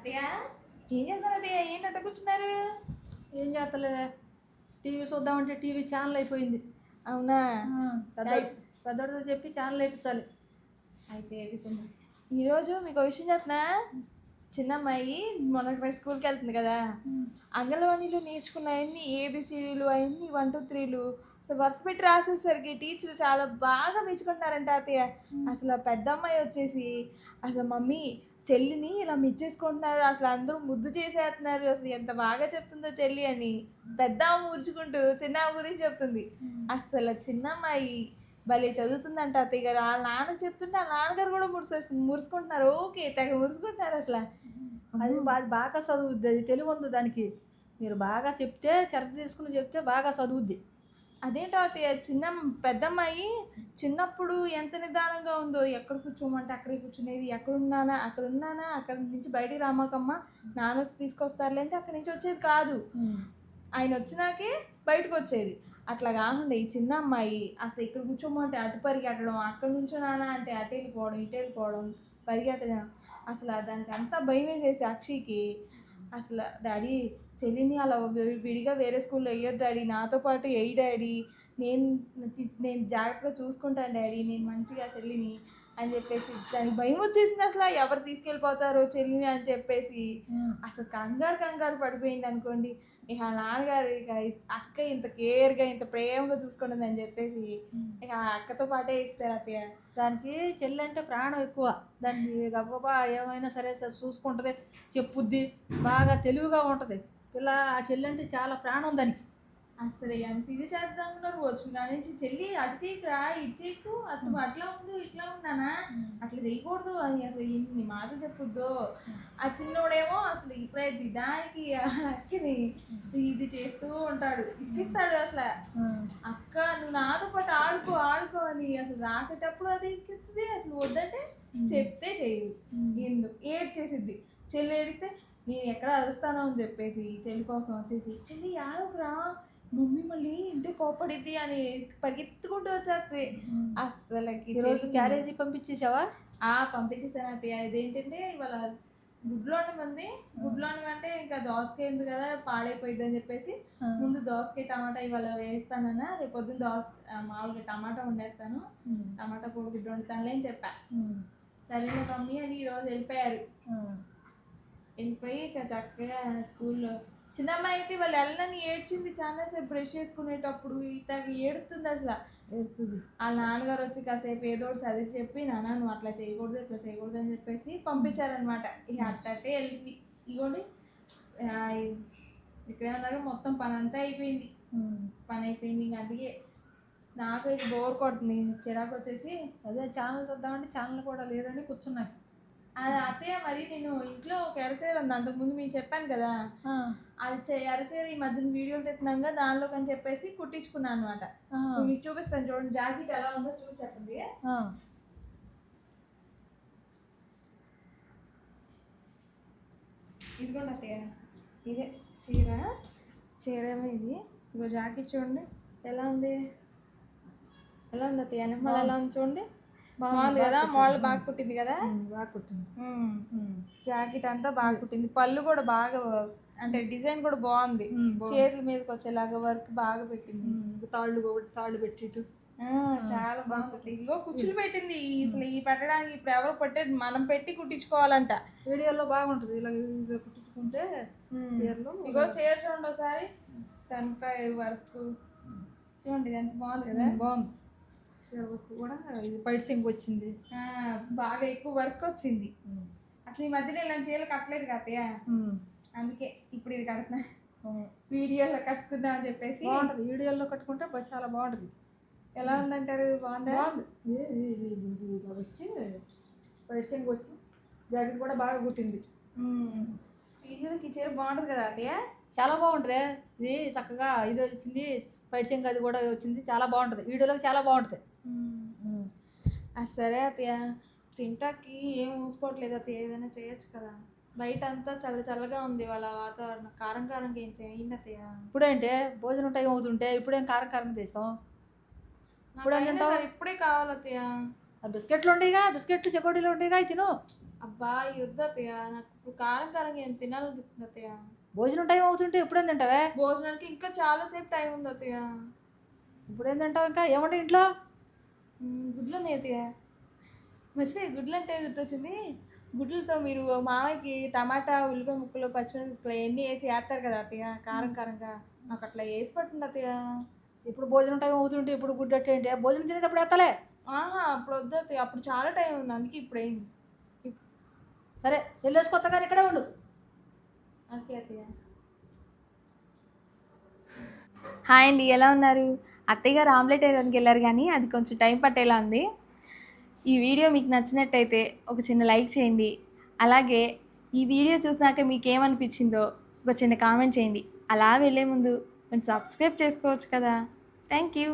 అత్తయ్య? ఏం చేస్తున్నారు అత్తయ్య? ఏంటంట కూర్చున్నారు? ఏం చేస్తలే? టీవీ చూద్దామంటే టీవీ ఛానల్ అయిపోయింది. అవునా? పెద్ద పెద్దోడితో చెప్పి ఛానల్ వేయించాలి అయితే ఈరోజు మీకు విషయం చెప్తున్నా చిన్న అమ్మాయి మొన్నటి స్కూల్కి వెళ్తుంది కదా. అంగన్వాడీలో నేర్చుకున్నవన్నీ ఏబిసిడీలు అవన్నీ వన్ టూ త్రీలు అసలు వరుస పెట్టి రాసేసరికి టీచర్ చాలా బాగా మెచ్చుకుంటున్నారంట అత్తయ్య. అసలు పెద్ద అమ్మాయి వచ్చేసి అసలు మమ్మీ చెల్లిని ఇలా మెచ్చేసుకుంటున్నారు అసలు అందరూ ముద్దు చేసేస్తున్నారు అసలు ఎంత బాగా చెప్తుందో చెల్లి అని పెద్ద అమ్మ ఊర్చుకుంటూ చిన్న అమ్మ గురించి చెప్తుంది. అసలు చిన్న అమ్మాయి భలే చదువుతుందంట అత్తయ్య గారు. వాళ్ళ నాన్నకు చెప్తుంటే వాళ్ళ నాన్నగారు కూడా మురిసేసు మురుసుకుంటున్నారు. ఓకే తెగ మురుసుకుంటున్నారు అసలు. అది బాగా చదువుద్ది. అది తెలివి ఉంది దానికి. మీరు బాగా చెప్తే శ్రద్ధ తీసుకుని చెప్తే బాగా చదువుద్ది. అదేంటో అత్తయ్య చిన్న పెద్దమ్మాయి చిన్నప్పుడు ఎంత నిదానంగా ఉందో ఎక్కడ కూర్చోమంటే అక్కడే కూర్చునేది ఎక్కడ ఉన్నానా అక్కడ ఉన్నానా అక్కడ నుంచి బయటికి రామాకమ్మ నాన్న వచ్చి తీసుకొస్తారులే అంటే అక్కడి నుంచి వచ్చేది కాదు. ఆయన వచ్చినాకే బయటకు వచ్చేది. అట్లా కాకుండా ఈ చిన్న అమ్మాయి అసలు ఇక్కడ కూర్చోమంటే అటు పరిగెట్టడం అక్కడ నుంచో నాన్న అంటే అటు వెళ్ళిపోవడం ఇటు వెళ్ళిపోవడం పరిగెత్తడం. అసలు దానికి అంతా భయం వేసేసి అక్షయ్కి అసలు డాడీ చెల్లిని అలా విడిగా వేరే స్కూల్లో వేయొద్దు డాడీ. నాతో పాటు వేయి డాడీ. నేను నేను జాగ్రత్తగా చూసుకుంటాను డాడీ. నేను మంచిగా చెల్లిని అని చెప్పేసి దానికి భయం వచ్చేసింది అసలు. ఎవరు తీసుకెళ్ళిపోతారో చెల్లిని అని చెప్పేసి అసలు కంగారు కంగారు పడిపోయింది అనుకోండి. ఇక ఆ నాన్నగారు ఇక అక్క ఇంత కేర్గా ఇంత ప్రేమగా చూసుకుంటుంది అని చెప్పేసి ఇక ఆ అక్కతో పాటే ఇస్తారు అత్తయ్య. దానికి చెల్లి అంటే ప్రాణం ఎక్కువ. దాన్ని గబగబా ఏమైనా సరే చూసుకుంటుంది చెప్పుద్ది బాగా తెలివిగా ఉంటుంది. పిల్ల ఆ చెల్లి అంటే చాలా ప్రాణం దానికి. అసలు ఎంత ఇది చేద్దాం వచ్చిన కాడి నుంచి చెల్లి అటు చేయకురా ఇటు చేయకు అటు అట్లా ఉండు ఇట్లా ఉన్నానా అట్లా చేయకూడదు అని అసలు ఇన్ని మాటలు చెప్పొద్దు. ఆ చిన్నోడేమో అసలు ఇప్పుడైతే దానికి అక్కని ఇది చేస్తూ ఉంటాడు. ఇసిస్తాడు అసలు. అక్క నువ్వు నాతో పాటు ఆడుకో ఆడుకో అని అసలు రాసేటప్పుడు అది ఇస్తుంది అసలు వద్దంటే చెప్తే చేయదు ఎందు ఏడ్ చేసిద్ది చెల్లి ఏడిస్తే నేను ఎక్కడ అరుస్తానో అని చెప్పేసి చెల్లి కోసం వచ్చేసి చెల్లి ఆడకురా మమ్మీ మళ్ళీ ఇంటి కోపడిద్ది అని పరిగెత్తుకుంటూ వచ్చేస్తుంది. అసలుకి ఈరోజు క్యారేజీ పంపించేసావా? ఆ పంపించేసాను అత్తయ్య. ఇదేంటంటే ఇవాళ గుడ్లోని మంది గుడ్లోని అంటే ఇంకా దోసకాయ ఉంది కదా పాడైపోయింది అని చెప్పేసి ముందు దోసకాయ టమాటా ఇవాళ వేస్తానన్నా. రేపు పొద్దున్న దోస మామూలుగా టమాటా వండేస్తాను. టమాటా పొడి గుడ్డు వండుతానులే అని చెప్పా. సరే మమ్మీ అని ఈరోజు వెళ్ళిపోయారు. వెళ్ళిపోయి ఇక చక్కగా స్కూల్లో చిన్న అమ్మాయి అయితే వాళ్ళు వెళ్ళని ఏడ్చింది చాలాసేపు బ్రష్ చేసుకునేటప్పుడు ఇట్లా ఏడుతుంది అసలు. వేస్తుంది వాళ్ళ నాన్నగారు వచ్చి కాసేపు ఏదో ఒకటి చెప్పి నాన్న నువ్వు అట్లా చేయకూడదు ఇట్లా చేయకూడదు అని చెప్పేసి పంపించారనమాట ఇక అట్టట్టే వెళ్ళింది. ఇగోండి ఇక్కడేమన్నారు మొత్తం పని అంతా అయిపోయింది పని అయిపోయింది ఇంక అందుకే నాకు ఇది బోర్ కొడుతుంది. చిరాకు వచ్చేసి అదే ఛానల్ చూద్దామంటే ఛానల్ కూడా లేదని కూర్చున్నాయి. అత్తయ్య మరి నేను ఇంట్లో ఒక ఎరచీర ఉంది. అంతకుముందు మీకు చెప్పాను కదా. అది ఎరచీర ఈ మధ్యన వీడియోలు తెస్తున్నాం కదా దానిలోకి అని చెప్పేసి కుట్టించుకున్నాను అనమాట మీకు చూపిస్తాను చూడండి జాకెట్ ఎలా ఉందో చూసి చెప్పండి. ఇదిగోండి అత్తయ్య. ఇదే. చీర. చీర ఏమో ఇది. ఇగో జాకెట్ చూడండి. ఎలా ఉంది? ఎలా ఉంది అత్తయ్య? ఎలా ఉంది చూడండి. బాగుంది కదా మోడల్ బాగా కుట్టింది కదా? బాగా కుట్టింది. జాకెట్ అంతా బాగా కుట్టింది. పళ్ళు కూడా బాగా అంటే డిజైన్ కూడా బాగుంది. చేతుల మీదకి వచ్చేలాగా వర్క్ బాగా పెట్టింది. తాళ్ళు తాళ్ళు పెట్టిట్టు. చాలా బాగుంది. ఇగో కుచ్చులు పెట్టింది. అసలు ఈ పెట్టడానికి ఇప్పుడు ఎవరు పెట్టేది మనం పెట్టి కుట్టించుకోవాలంట. వీడియోలో బాగుంటుంది. ఇలా కుట్టించుకుంటే చీరలు ఇగో చీర చూడండి ఒకసారి. టెంకాయ వర్క్. చూడండి ఇది ఎంత బాగుంది కదా. బాగుంది. కూడా ఇది పైట్ సింగ్ వచ్చింది బాగా ఎక్కువ వర్క్ వచ్చింది అసలు ఈ మధ్యలో ఇలాంటి చీరలు కట్టలేదు కత్తయ్య అందుకే ఇప్పుడు ఇది కడుతున్నా వీడియోలో కట్టుకుందాం అని చెప్పేసి బాగుంటుంది వీడియోలో కట్టుకుంటే చాలా బాగుంటుంది ఎలా ఉందంటారు బాగుందా వచ్చి పైట్ సింగ్ వచ్చి జాకెట్ కూడా బాగా కుట్టింది ఈ చీర బాగుంటుంది కదా అత్తయ్య? చాలా బాగుంటుంది. ఇది చక్కగా ఇది వచ్చింది సింగ్ అది కూడా వచ్చింది చాలా బాగుంటుంది. వీడియోలోకి చాలా బాగుంటుంది. సరే అత్తయ్య. తింటాకి ఏం ఊసుకోవట్లేదు అత్తయ్య ఏదైనా చేయొచ్చు కదా. బయట అంతా చల్ల చల్లగా ఉంది వాళ్ళ వాతావరణం. కారం కారంగా ఏం చేయండి అత్తయ్య? ఇప్పుడేంటే భోజనం టైం అవుతుంటే ఇప్పుడేం కారం కారం తీస్తాం ఇప్పుడు ఇప్పుడే కావాలి అత్తయ్య. బిస్కెట్లు ఉండేగా బిస్కెట్లు చెకోడీలు ఉండేగా తిను. అబ్బా అత్తయ్య. నాకు ఇప్పుడు కారం కారంగా ఏం తినాలనిపిస్తుంది అత్తయ్య. భోజనం టైం అవుతుంటే ఇప్పుడేం తింటావే? భోజనానికి ఇంకా చాలాసేపు టైం ఉంది అత్తయ్య. ఇప్పుడేం తింటావు ఇంకా? ఏమంటే ఇంట్లో? గుడ్లు ఉన్నాయి అత్తయ్య. మర్చిపోయి గుడ్లు అంటే గుర్తొచ్చింది. గుడ్లతో మీరు మామయ్యకి టమాటా ఉల్లిపాయ ముక్కలు పచ్చిమిరపకాయలు ఎన్ని వేసి వేస్తారు కదా అత్తయ్య కారం కారంగా. నాకు అట్లా వేసి పట్టింది అత్తయ్య. ఇప్పుడు భోజనం టైం అవుతుంటే ఇప్పుడు గుడ్డు అంటే ఏంటి భోజనం తినేటప్పుడు ఎత్తలే. ఆహా అప్పుడు వద్దు అప్పుడు చాలా టైం ఉంది. అందుకే ఇప్పుడు అయింది. సరే వెళ్ళేసి కొత్త కానీ ఇక్కడే ఉండు. ఓకే అత్తయ్య. హాయ్ అండి ఎలా ఉన్నారు? అత్తయ్య గారు ఆమ్లెట్ వేయడానికి వెళ్ళారు కానీ అది కొంచెం టైం పట్టేలా ఉంది. ఈ వీడియో మీకు నచ్చినట్టయితే ఒక చిన్న లైక్ చేయండి. అలాగే ఈ వీడియో చూసినాక మీకు ఏమనిపించిందో ఒక చిన్న కామెంట్ చేయండి. అలా వెళ్ళే ముందు కొంచెం సబ్స్క్రైబ్ చేసుకోవచ్చు కదా. Thank you.